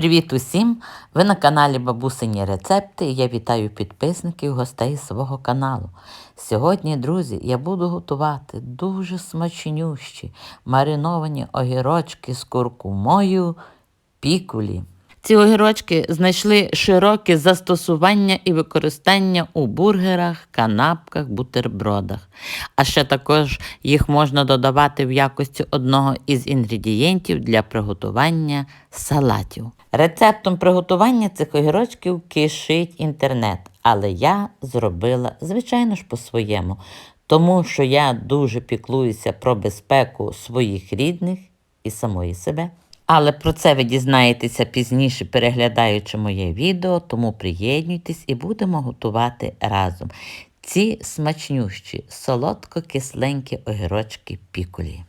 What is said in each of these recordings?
Привіт усім! Ви на каналі Бабусині Рецепти. і Я вітаю підписників гостей свого каналу. Сьогодні, друзі, я буду готувати дуже смачнющі мариновані огірочки з куркумою пікулі. Ці огірочки знайшли широке застосування і використання у бургерах, канапках, бутербродах. А ще також їх можна додавати в якості одного із інгредієнтів для приготування салатів. Рецептом приготування цих огірочків кишить інтернет, але я зробила, звичайно ж, по-своєму, тому що я дуже піклуюся про безпеку своїх рідних і самої себе. Але про це ви дізнаєтеся пізніше, переглядаючи моє відео, тому приєднуйтесь і будемо готувати разом ці смачнющі, солодко-кисленькі огірочки пікулі.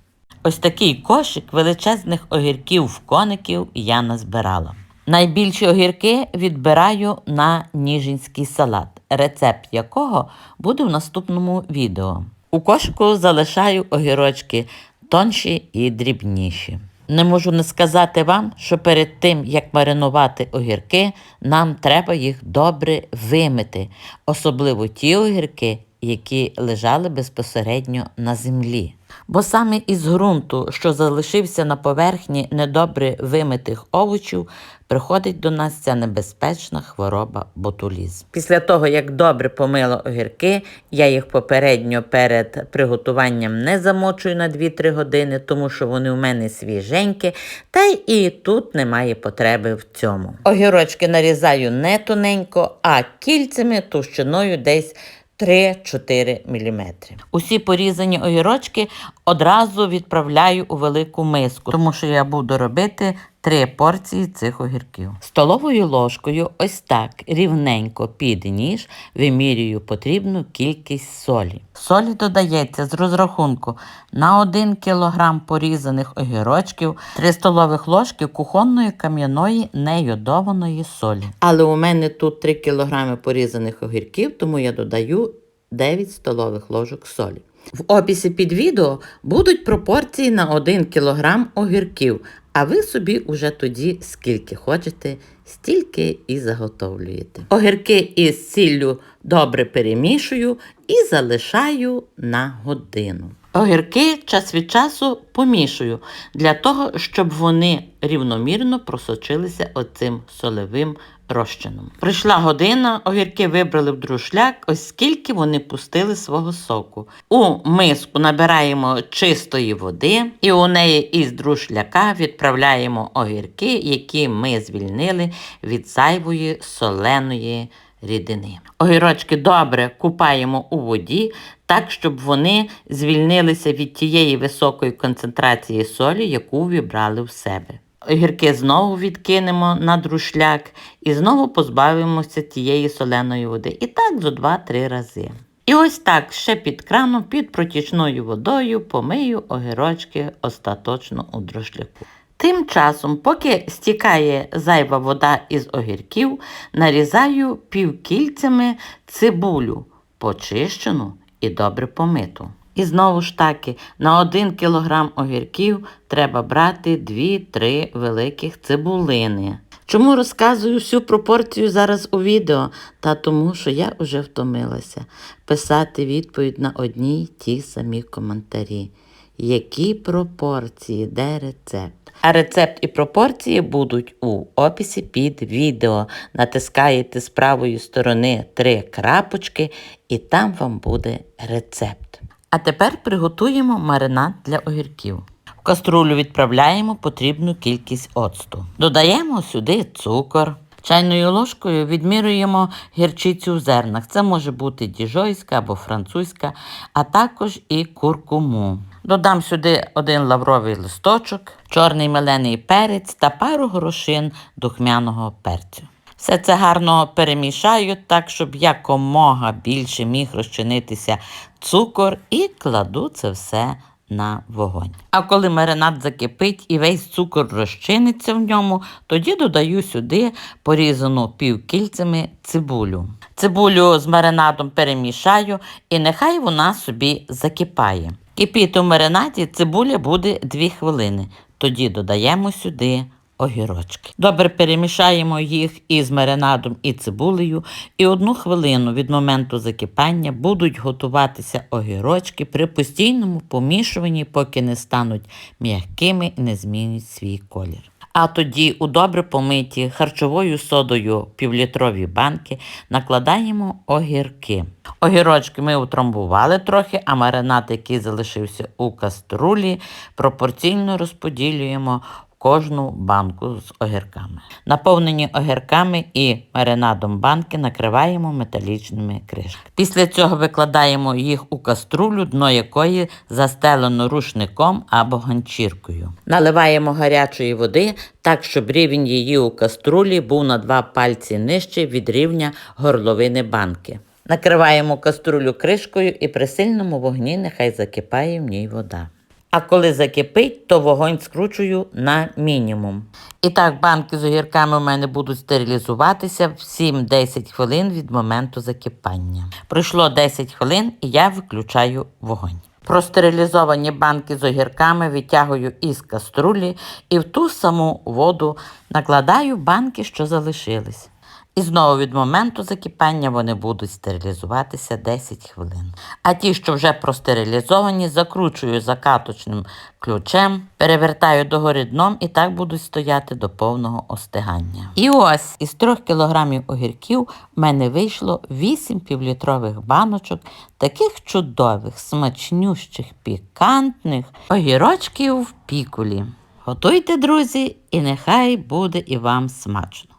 Ось такий кошик величезних огірків коників я назбирала. Найбільші огірки відбираю на ніжинський салат, рецепт якого буде в наступному відео. У кошику залишаю огірочки тонші і дрібніші. Не можу не сказати вам, що перед тим, як маринувати огірки, нам треба їх добре вимити, особливо ті огірки, які лежали безпосередньо на землі. Бо саме із ґрунту, що залишився на поверхні недобре вимитих овочів, приходить до нас ця небезпечна хвороба ботулізм. Після того, як добре помила огірки, я їх попередньо перед приготуванням не замочую на 2-3 години, тому що вони у мене свіженькі, та і тут немає потреби в цьому. Огірочки нарізаю не тоненько, а кільцями товщиною десь 3-4 мм. Усі порізані огірочки одразу відправляю у велику миску, тому що я буду робити три порції цих огірків. Столовою ложкою ось так рівненько під ніж вимірюю потрібну кількість солі. Солі додається з розрахунку на 1 кг порізаних огірочків, 3 столових ложки кухонної кам'яної нейодованої солі. Але у мене тут 3 кг порізаних огірків, тому я додаю 9 столових ложок солі. В описі під відео будуть пропорції на 1 кг огірків, а ви собі уже тоді скільки хочете, стільки і заготовлюєте. Огірки із сіллю добре перемішую і залишаю на годину. Огірки час від часу помішую для того, щоб вони рівномірно просочилися оцим солевим розчином. Прийшла година, огірки вибрали в друшляк, оскільки вони пустили свого соку. У миску набираємо чистої води, і у неї із друшляка відправляємо огірки, які ми звільнили від зайвої соленої рідини. Огірочки добре купаємо у воді, так, щоб вони звільнилися від тієї високої концентрації солі, яку вібрали в себе. Огірки знову відкинемо на друшляк і знову позбавимося тієї соленої води. І так зо 2-3 рази. І ось так ще під краном, під протічною водою помию огірочки остаточно у друшляку. Тим часом, поки стікає зайва вода із огірків, нарізаю півкільцями цибулю, почищену і добре помиту. І знову ж таки, на 1 кг огірків треба брати 2-3 великих цибулини. Чому розказую всю пропорцію зараз у відео? Та тому, що я вже втомилася писати відповідь на одні й ті самі коментарі. Які пропорції, де рецепт? А рецепт і пропорції будуть у описі під відео. Натискаєте з правої сторони три крапочки, і там вам буде рецепт. А тепер приготуємо маринад для огірків. В каструлю відправляємо потрібну кількість оцту. Додаємо сюди цукор. Чайною ложкою відмірюємо гірчицю в зернах. Це може бути діжойська або французька, а також і куркуму. Додам сюди один лавровий листочок, чорний мелений перець та пару горошин духмяного перцю. Все це гарно перемішаю так, щоб якомога більше міг розчинитися цукор і кладу це все на вогонь. А коли маринад закипить і весь цукор розчиниться в ньому, тоді додаю сюди порізану півкільцями цибулю. Цибулю з маринадом перемішаю і нехай вона собі закипає. Кипіти у маринаді цибуля буде 2 хвилини. Тоді додаємо сюди огірочки. Добре перемішаємо їх із маринадом і цибулею, і одну хвилину від моменту закипання будуть готуватися огірочки при постійному помішуванні, поки не стануть м'якими і не змінять свій колір. А тоді у добре помиті харчовою содою півлітрові банки накладаємо огірки. Огірочки ми утрамбували трохи, а маринад, який залишився у каструлі, пропорційно розподілюємо кожну банку з огірками. Наповнені огірками і маринадом банки накриваємо металічними кришками. Після цього викладаємо їх у каструлю, дно якої застелено рушником або ганчіркою. Наливаємо гарячої води так, щоб рівень її у каструлі був на два пальці нижче від рівня горловини банки. Накриваємо каструлю кришкою і при сильному вогні нехай закипає в ній вода. А коли закипить, то вогонь скручую на мінімум. І так, банки з огірками у мене будуть стерилізуватися в 7-10 хвилин від моменту закипання. Пройшло 10 хвилин і я виключаю вогонь. Простерилізовані банки з огірками витягую із каструлі і в ту саму воду накладаю банки, що залишились. І знову від моменту закипання вони будуть стерилізуватися 10 хвилин. А ті, що вже простерилізовані, закручую закаточним ключем, перевертаю догори дном і так будуть стояти до повного остигання. І ось із 3 кг огірків в мене вийшло 8 півлітрових баночок таких чудових, смачнющих, пікантних огірочків в пікулі. Готуйте, друзі, і нехай буде і вам смачно.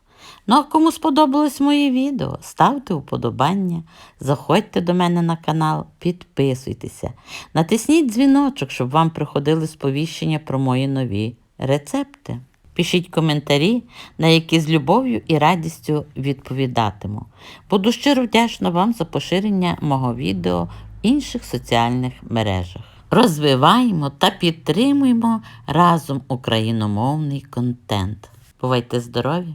Ну, а кому сподобалось моє відео, ставте вподобання, заходьте до мене на канал, підписуйтеся, натисніть дзвіночок, щоб вам приходили сповіщення про мої нові рецепти. Пишіть коментарі, на які з любов'ю і радістю відповідатиму. Буду щиро вдячна вам за поширення мого відео в інших соціальних мережах. Розвиваємо та підтримуємо разом україномовний контент. Бувайте здорові!